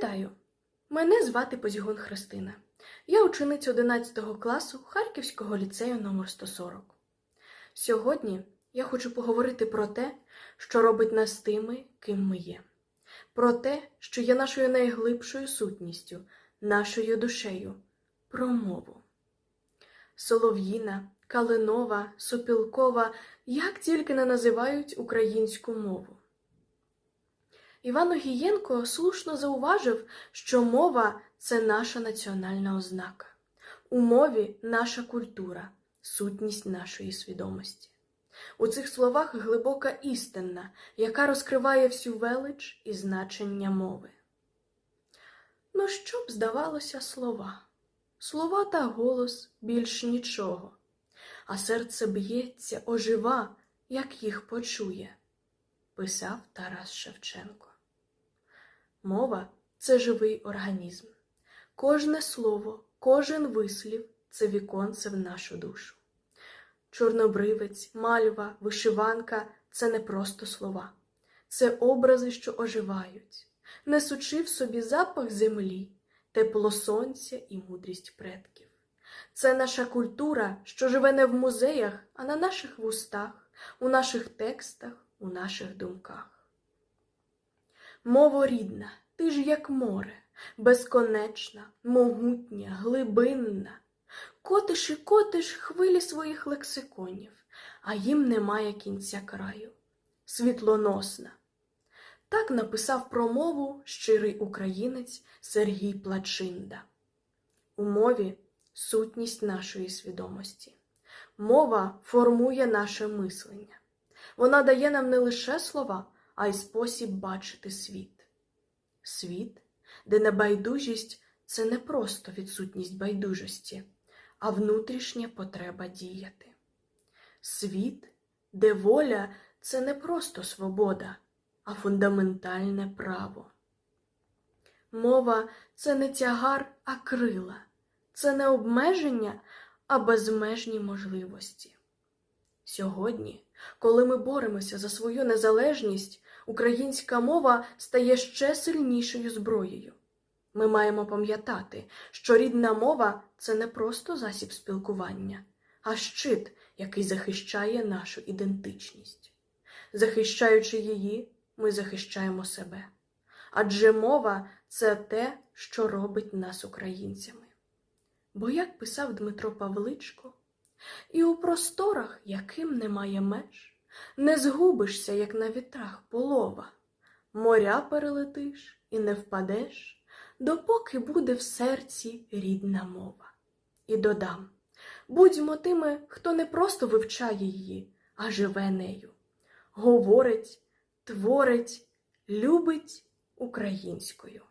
Вітаю! Мене звати Позігун Христина. Я учениця 11 класу Харківського ліцею номер 140. Сьогодні я хочу поговорити про те, що робить нас тими, ким ми є, про те, що є нашою найглибшою сутністю, нашою душею, про мову. Солов'їна, Калинова, Сопілкова, як тільки не називають українську мову. Іван Огієнко слушно зауважив, що мова це наша національна ознака. У мові наша культура, сутність нашої свідомості. У цих словах глибока істина, яка розкриває всю велич і значення мови. Ну, що б здавалося слова? Слова та голос більш нічого, а серце б'ється, ожива, як їх почує, писав Тарас Шевченко. Мова це живий організм. Кожне слово, кожен вислів це віконце в нашу душу. Чорнобривець, мальва, вишиванка це не просто слова, це образи, що оживають, несучи в собі запах землі, тепло сонця і мудрість предків. Це наша культура, що живе не в музеях, а на наших вустах, у наших текстах, у наших думках. Мово рідна, ти ж як море, безконечна, могутня, глибинна. Котиш і котиш хвилі своїх лексиконів, а їм немає кінця краю. Світлоносна. Так написав про мову щирий українець Сергій Плачинда. У мові сутність нашої свідомості. Мова формує наше мислення. Вона дає нам не лише слова, а й спосіб бачити світ. Світ, де небайдужість це не просто відсутність байдужості, а внутрішня потреба діяти. Світ, де воля це не просто свобода, а фундаментальне право. Мова це не тягар, а крила, це не обмеження, а безмежні можливості. Сьогодні, коли ми боремося за свою незалежність, українська мова стає ще сильнішою зброєю. Ми маємо пам'ятати, що рідна мова це не просто засіб спілкування, а щит, який захищає нашу ідентичність. Захищаючи її, ми захищаємо себе. Адже мова це те, що робить нас українцями. Бо, як писав Дмитро Павличко, і у просторах, яким немає меж, не згубишся, як на вітрах полова, моря перелетиш і не впадеш, допоки буде в серці рідна мова. І додам будьмо тими, хто не просто вивчає її, а живе нею, говорить, творить, любить українською.